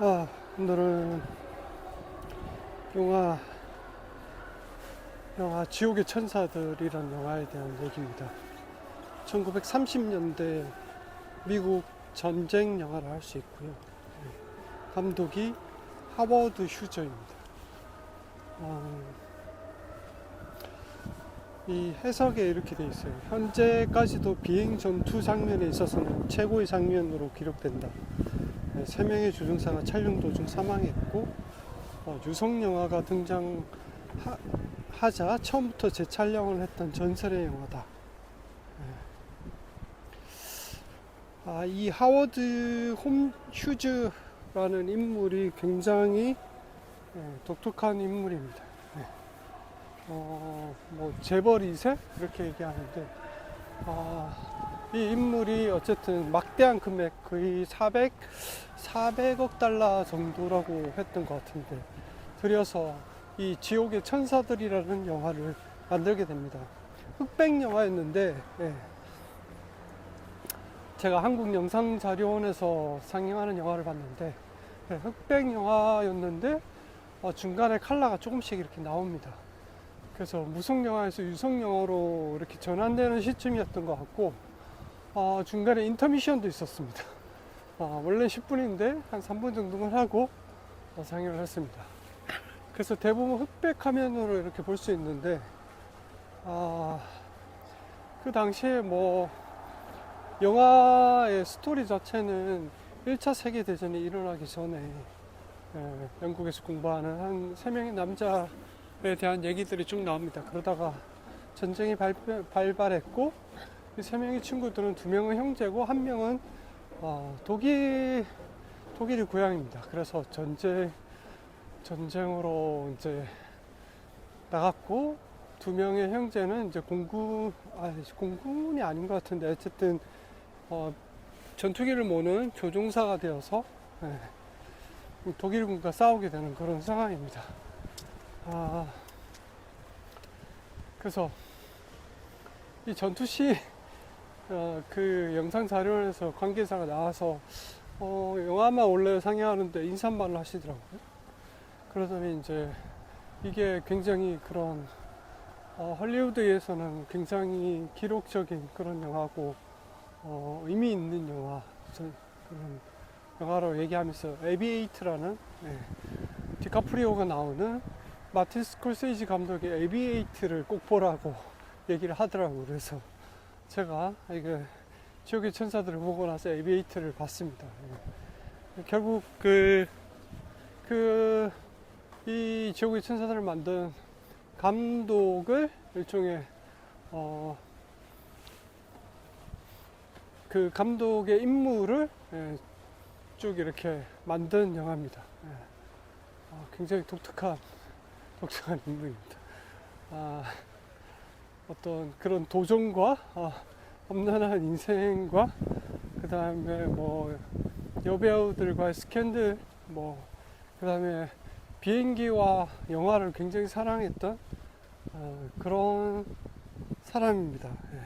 아, 오늘은 영화 영화 지옥의 천사들이란 영화에 대한 얘기입니다. 1930년대 미국 전쟁 영화를 할 수 있고요. 네. 감독이 하워드 휴저입니다. 어, 이 해석에 이렇게 돼 있어요. 현재까지도 비행 전투 장면에 있어서는 최고의 장면으로 기록된다. 네, 세 명의 조종사가 촬영 도중 사망했고 어, 유성 영화가 등장하자 처음부터 재촬영을 했던 전설의 영화다. 네. 아, 이 하워드 홈 휴즈라는 인물이 굉장히 네, 독특한 인물입니다. 네. 어, 뭐 재벌 2세 이렇게 얘기하는데 아, 이 인물이 어쨌든 막대한 금액 거의 400 400억 달러 정도라고 했던 것 같은데 들여서 이 지옥의 천사들이라는 영화를 만들게 됩니다. 흑백 영화였는데 예. 제가 한국 영상 자료원에서 상영하는 영화를 봤는데 예, 흑백 영화였는데 어, 중간에 컬러가 조금씩 이렇게 나옵니다. 그래서 무성 영화에서 유성 영화로 이렇게 전환되는 시점이었던 것 같고 어, 중간에 인터미션도 있었습니다. 어, 원래 10분인데 한 3분 정도만 하고 어, 상영을 했습니다. 그래서 대부분 흑백 화면으로 이렇게 볼 수 있는데 아, 그 당시에 뭐 영화의 스토리 자체는 1차 세계대전이 일어나기 전에 예, 영국에서 공부하는 한 3명의 남자에 대한 얘기들이 쭉 나옵니다. 그러다가 전쟁이 발, 발발했고 이 3명의 친구들은 2명은 형제고 1명은 어, 독일 독일이 고향입니다. 그래서 전쟁 전쟁으로 이제 나갔고 두 명의 형제는 이제 공군 아 공군이 아닌 것 같은데 어쨌든 어, 전투기를 모는 조종사가 되어서 예, 독일군과 싸우게 되는 그런 상황입니다. 아 그래서 이 전투 시 어, 그 영상 자료에서 관계자가 나와서 어, 영화만 원래 상영하는데 인사말을 하시더라고요. 그러더니 이제 이게 굉장히 그런 어, 헐리우드에서는 굉장히 기록적인 그런 영화고 어, 의미 있는 영화 그런 영화로 얘기하면서 에비에이트라는 네, 디카프리오가 나오는 마틴 스콜세이지 감독의 에비에이트를 꼭 보라고 얘기를 하더라고요. 그래서 제가 이게 지옥의 천사들을 보고 나서 에비에이트를 봤습니다. 예. 결국 그, 그, 이 지옥의 천사들을 만든 감독을 일종의, 어, 그 감독의 인물을 예, 쭉 이렇게 만든 영화입니다. 예. 어, 굉장히 독특한, 독특한 인물입니다. 아, 어떤 그런 도전과 어, 험난한 인생과 그 다음에 뭐 여배우들과의 스캔들 뭐 그 다음에 비행기와 영화를 굉장히 사랑했던 어, 그런 사람입니다. 예.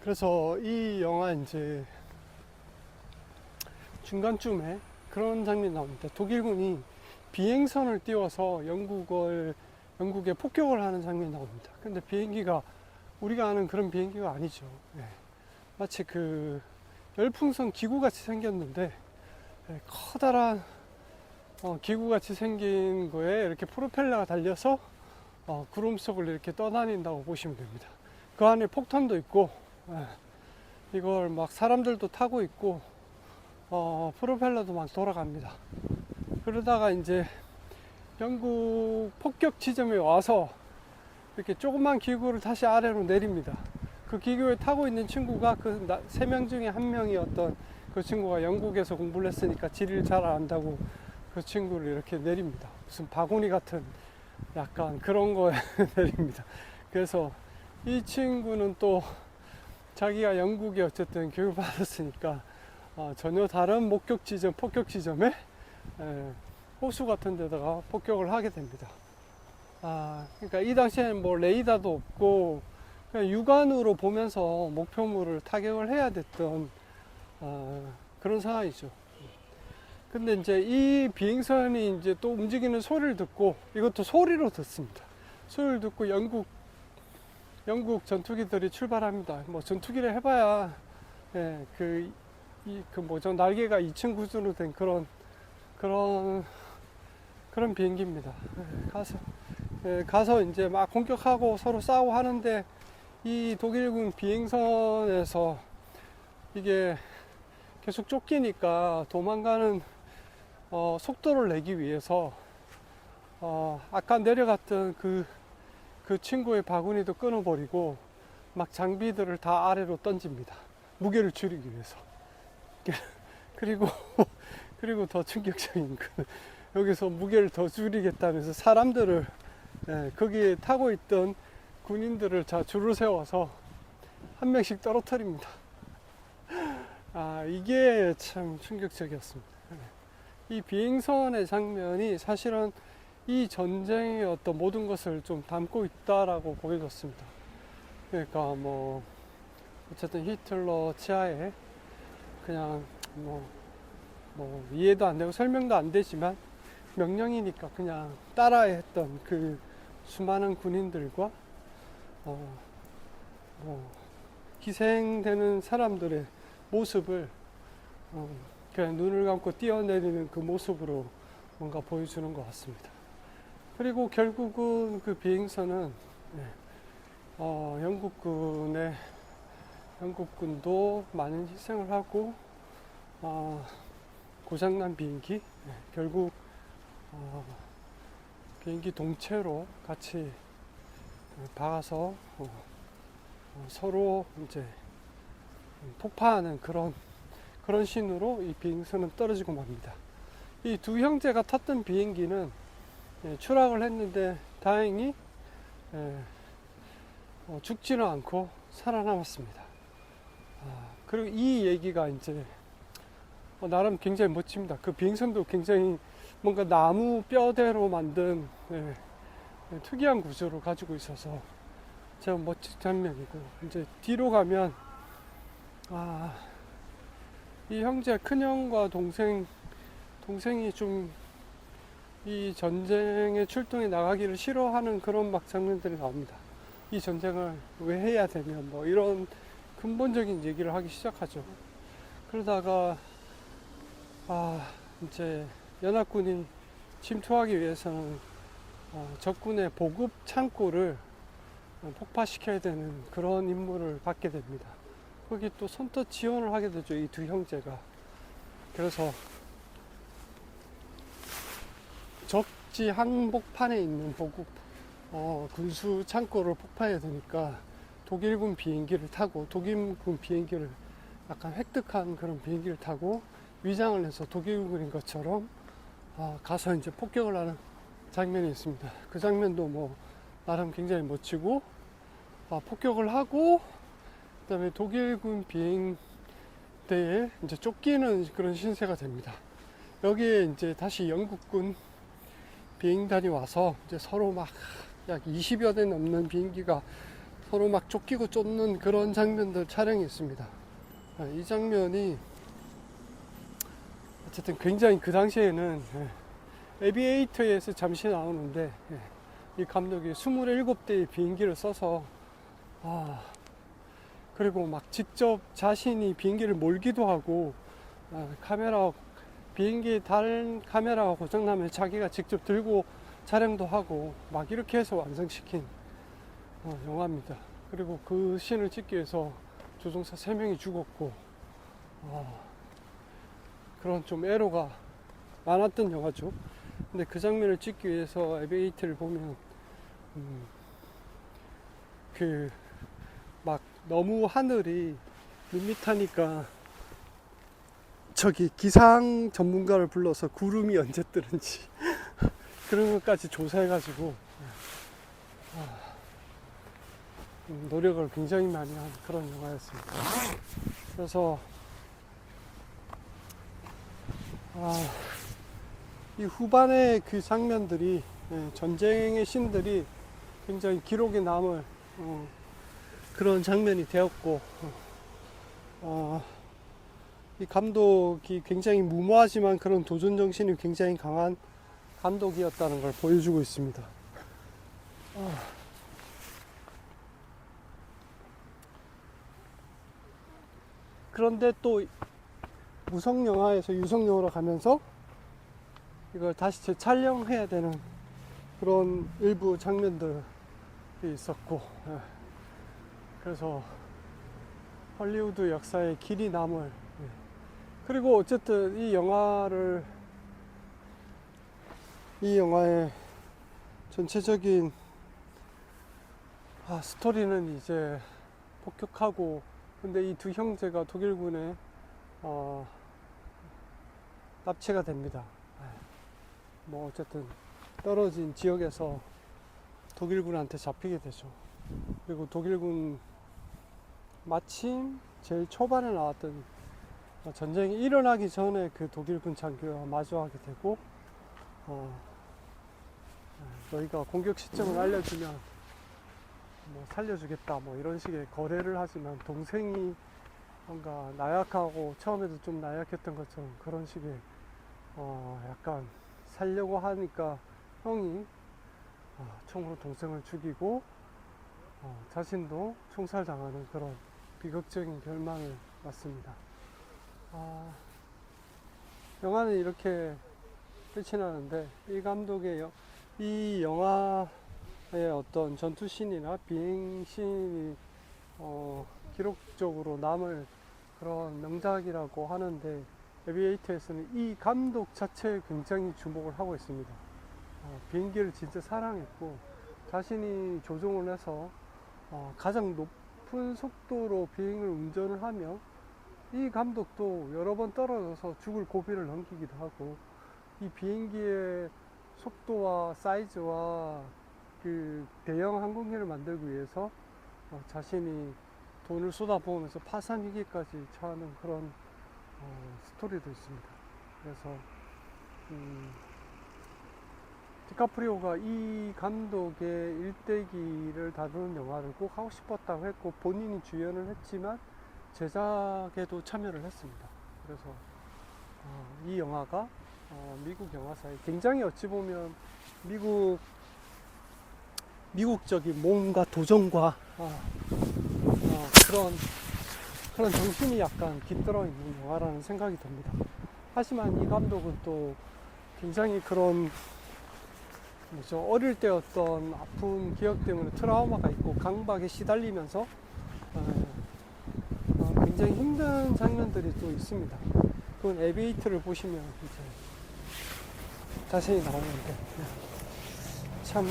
그래서 이 영화 이제 중간쯤에 그런 장면이 나옵니다. 독일군이 비행선을 띄워서 영국을 영국에 폭격을 하는 장면이 나옵니다. 근데 비행기가 우리가 아는 그런 비행기가 아니죠. 예. 마치 그 열풍선 기구 같이 생겼는데 예, 커다란 어, 기구 같이 생긴 거에 이렇게 프로펠러가 달려서 어, 구름 속을 이렇게 떠다닌다고 보시면 됩니다. 그 안에 폭탄도 있고 예. 이걸 막 사람들도 타고 있고 어, 프로펠러도 막 돌아갑니다. 그러다가 이제 영국 폭격 지점에 와서 이렇게 조그만 기구를 다시 아래로 내립니다. 그 기구에 타고 있는 친구가 그 세 명 중에 한 명이었던 그 친구가 영국에서 공부를 했으니까 지리를 잘 안다고 그 친구를 이렇게 내립니다. 무슨 바구니 같은 약간 그런 거에 내립니다. 그래서 이 친구는 또 자기가 영국에 어쨌든 교육을 받았으니까 어, 전혀 다른 목격 지점, 폭격 지점에 에, 호수 같은 데다가 폭격을 하게 됩니다. 아, 그러니까 이 당시에는 뭐 레이더도 없고 그냥 육안으로 보면서 목표물을 타격을 해야 됐던 어, 그런 상황이죠. 근데 이제 이 비행선이 이제 또 움직이는 소리를 듣고 이것도 소리로 듣습니다. 소리를 듣고 영국 영국 전투기들이 출발합니다. 뭐 전투기를 해봐야 예, 그, 이, 그 뭐죠, 날개가 2층 구조로 된 그런, 그런, 그런 비행기입니다. 예, 가서, 예, 가서 이제 막 공격하고 서로 싸우고 하는데 이 독일군 비행선에서 이게 계속 쫓기니까 도망가는 어, 속도를 내기 위해서 어, 아까 내려갔던 그, 그 친구의 바구니도 끊어버리고 막 장비들을 다 아래로 던집니다. 무게를 줄이기 위해서. 그리고 그리고 더 충격적인 그 여기서 무게를 더 줄이겠다면서 사람들을 예, 거기에 타고 있던 군인들을 자 줄을 세워서 한 명씩 떨어뜨립니다. 아 이게 참 충격적이었습니다. 예. 이 비행선의 장면이 사실은 이 전쟁의 어떤 모든 것을 좀 담고 있다라고 보여졌습니다. 그러니까 뭐 어쨌든 히틀러 치하에 그냥 뭐, 뭐 이해도 안 되고 설명도 안 되지만 명령이니까 그냥 따라했던 그 수많은 군인들과 어, 뭐 희생되는 사람들의 모습을 어, 그냥 눈을 감고 뛰어내리는 그 모습으로 뭔가 보여주는 것 같습니다. 그리고 결국은 그 비행선은 네, 어, 영국군의 영국군도 많은 희생을 하고 어, 고장난 비행기 네, 결국 어, 비행기 동체로 같이 박아서 어, 어, 서로 이제 폭파하는 그런 그런 신으로 이 비행선은 떨어지고 맙니다. 이 두 형제가 탔던 비행기는 예, 추락을 했는데 다행히 예, 어, 죽지는 않고 살아남았습니다. 아, 그리고 이 얘기가 이제 어, 나름 굉장히 멋집니다. 그 비행선도 굉장히 뭔가 나무 뼈대로 만든 예, 예, 특이한 구조를 가지고 있어서 참 멋진 장면이고 이제 뒤로 가면 아, 이 형제 큰 형과 동생 동생이 좀 이 전쟁에 출동해 나가기를 싫어하는 그런 막 장면들이 나옵니다. 이 전쟁을 왜 해야 되면 뭐 이런 근본적인 얘기를 하기 시작하죠. 그러다가 아 이제 연합군이 침투하기 위해서는 어, 적군의 보급 창고를 어, 폭파시켜야 되는 그런 임무를 받게 됩니다. 거기 또 선뜻 지원을 하게 되죠. 이 두 형제가. 그래서 적지 항복판에 있는 보급 어, 군수 창고를 폭파해야 되니까 독일군 비행기를 타고 독일군 비행기를 약간 획득한 그런 비행기를 타고 위장을 해서 독일군인 것처럼 어, 가서 이제 폭격을 하는 장면이 있습니다. 그 장면도 뭐 나름 굉장히 멋지고 어, 폭격을 하고 그다음에 독일군 비행대에 이제 쫓기는 그런 신세가 됩니다. 여기에 이제 다시 영국군 비행단이 와서 이제 서로 막 약 20여 대 넘는 비행기가 서로 막 쫓기고 쫓는 그런 장면들 촬영이 있습니다. 아, 이 장면이 어쨌든 굉장히 그 당시에는 예, 에비에이터에서 잠시 나오는데 예, 이 감독이 27대의 비행기를 써서 아 그리고 막 직접 자신이 비행기를 몰기도 하고 아, 카메라 비행기 다른 카메라가 고장나면 자기가 직접 들고 촬영도 하고 막 이렇게 해서 완성시킨 어, 영화입니다. 그리고 그 씬을 찍기 위해서 조종사 3명이 죽었고 어, 그런 좀 애로가 많았던 영화죠. 근데 그 장면을 찍기 위해서 에베이트를 보면 음, 그막 너무 하늘이 밋밋하니까 저기 기상 전문가를 불러서 구름이 언제 뜨는지 그런 것까지 조사해가지고 아, 음, 노력을 굉장히 많이 한 그런 영화였습니다. 그래서 아, 이 후반의 그 장면들이 예, 전쟁의 신들이 굉장히 기록에 남을 어, 그런 장면이 되었고 어, 이 감독이 굉장히 무모하지만 그런 도전 정신이 굉장히 강한 감독이었다는 걸 보여주고 있습니다. 아. 그런데 또 무성 영화에서 유성 영화로 가면서 이걸 다시 재촬영해야 되는 그런 일부 장면들이 있었고 예. 그래서 헐리우드 역사에 길이 남을 예. 그리고 어쨌든 이 영화를 이 영화의 전체적인 아, 스토리는 이제 폭격하고 근데 이 두 형제가 독일군에 어, 납치가 됩니다. 예. 뭐 어쨌든 떨어진 지역에서 독일군한테 잡히게 되죠. 그리고 독일군 마침 제일 초반에 나왔던 어, 전쟁이 일어나기 전에 그 독일군 장교와 마주하게 되고 어, 예, 너희가 공격 시점을 알려주면 뭐 살려주겠다 뭐 이런 식의 거래를 하지만 동생이 뭔가 나약하고 처음에도 좀 나약했던 것처럼 그런 식의 어 약간 살려고 하니까 형이 어, 총으로 동생을 죽이고 어, 자신도 총살당하는 그런 비극적인 결말을 맞습니다. 아, 영화는 이렇게 끝이 나는데 이 감독의 여- 이 영화의 어떤 전투씬이나 비행씬이 어, 기록적으로 남을 그런 명작이라고 하는데 에비에이터에서는 이 감독 자체에 굉장히 주목을 하고 있습니다. 어, 비행기를 진짜 사랑했고 자신이 조종을 해서 어, 가장 높은 속도로 비행을 운전을 하며 이 감독도 여러 번 떨어져서 죽을 고비를 넘기기도 하고 이 비행기의 속도와 사이즈와 그 대형 항공기를 만들기 위해서 어, 자신이 돈을 쏟아부으면서 파산 위기까지 처하는 그런 어, 스토리도 있습니다. 그래서 음, 디카프리오가 이 감독의 일대기를 다루는 영화를 꼭 하고 싶었다고 했고 본인이 주연을 했지만 제작에도 참여를 했습니다. 그래서 어, 이 영화가 어, 미국 영화사에 굉장히 어찌 보면 미국 미국적인 뭔가 도전과 어, 어, 그런 그런 정신이 약간 깃들어 있는 영화라는 생각이 듭니다. 하지만 이 감독은 또 굉장히 그런 뭐죠 어릴 때 어떤 아픈 기억 때문에 트라우마가 있고 강박에 시달리면서 어, 어, 굉장히 힘든 장면들이 또 있습니다. 그건 에비에이트를 보시면 이제 자세히 나오는데 네. 참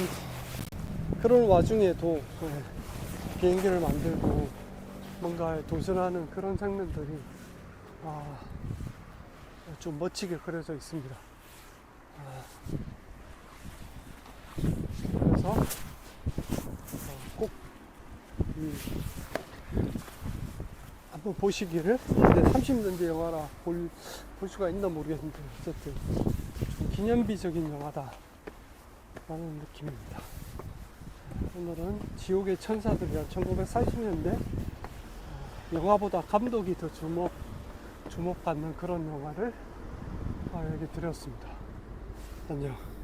그런 와중에도 네, 비행기를 만들고 뭔가 도전하는 그런 장면들이 아, 좀 멋지게 그려져 있습니다. 아, 그래서 어, 꼭 이, 한번 보시기를 근데 30년대 영화라 볼, 볼 수가 있나 모르겠는데 어쨌든 좀 기념비적인 영화다 라는 느낌입니다. 오늘은 지옥의 천사들이란 1940년대 영화보다 감독이 더 주목, 주목받는 그런 영화를 아, 여기 드렸습니다. 안녕.